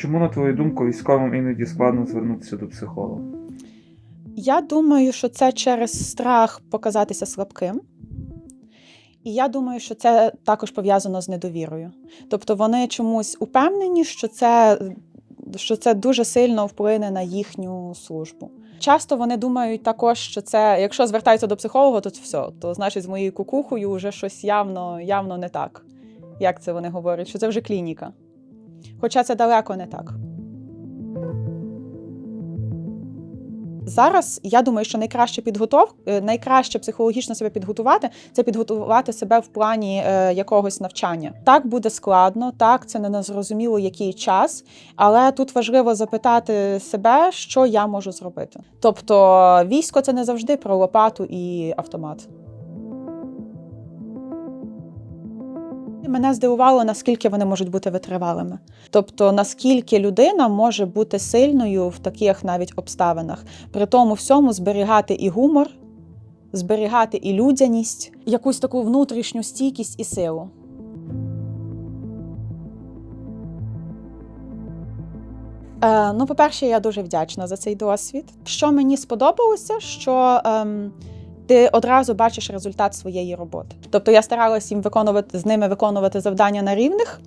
Чому, на твою думку, військовим іноді складно звернутися до психолога? Я думаю, що це через страх показатися слабким. І я думаю, що це також пов'язано з недовірою. Тобто вони чомусь упевнені, що це, що це дуже сильно вплине на їхню службу. Часто вони думають також, що це, якщо звертаються до психолога, то все, то значить з моєю кукухою вже щось явно, явно не так. Як це вони говорять? Що це вже клініка. Хоча це далеко не так. Зараз я думаю, що найкраще підготов... е, найкраще психологічно себе підготувати це підготувати себе в плані е, якогось навчання. Так буде складно, так це не незрозуміло який час, але тут важливо запитати себе, що я можу зробити. Тобто, військо це не завжди про лопату і автомат. Мене здивувало, наскільки вони можуть бути витривалими. Тобто, наскільки людина може бути сильною в таких навіть обставинах, при тому всьому зберігати і гумор, зберігати і людяність, якусь таку внутрішню стійкість і силу. Е, ну, по-перше, я дуже вдячна за цей досвід. Що мені сподобалося, що ем, ти одразу бачиш результат своєї роботи. Тобто я старалась їм виконувати з ними виконувати завдання на рівних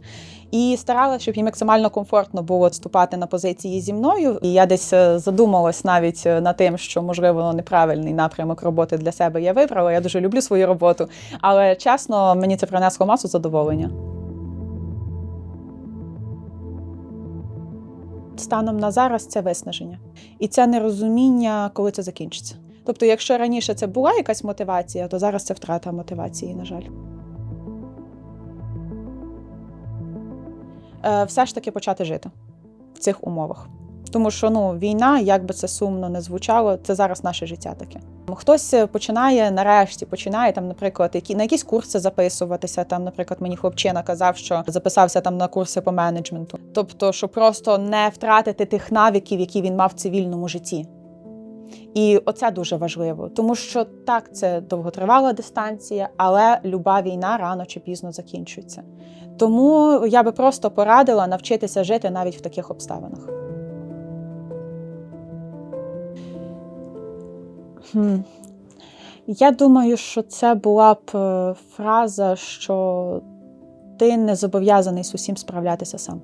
і старалася, щоб їм максимально комфортно було вступати на позиції зі мною. І я десь е, задумалась навіть е, над тим, що можливо неправильний напрямок роботи для себе я вибрала. Я дуже люблю свою роботу, але чесно, мені це принесло масу задоволення. Станом на зараз це виснаження, і це нерозуміння, коли це закінчиться. Тобто, якщо раніше це була якась мотивація, то зараз це втрата мотивації, на жаль. Е, Все ж таки почати жити в цих умовах. Тому що ну, війна, як би це сумно не звучало, це зараз наше життя таке. Хтось починає нарешті, починає там, наприклад, які, на якісь курси записуватися. Там, наприклад, мені хлопчина казав, що записався там на курси по менеджменту. Тобто, щоб просто не втратити тих навиків, які він мав в цивільному житті. І оце дуже важливо, тому що так, це довготривала дистанція, але люба війна рано чи пізно закінчується. Тому я би просто порадила навчитися жити навіть в таких обставинах. Хм. Я думаю, що це була б е, фраза, що ти не зобов'язаний з усім справлятися сам.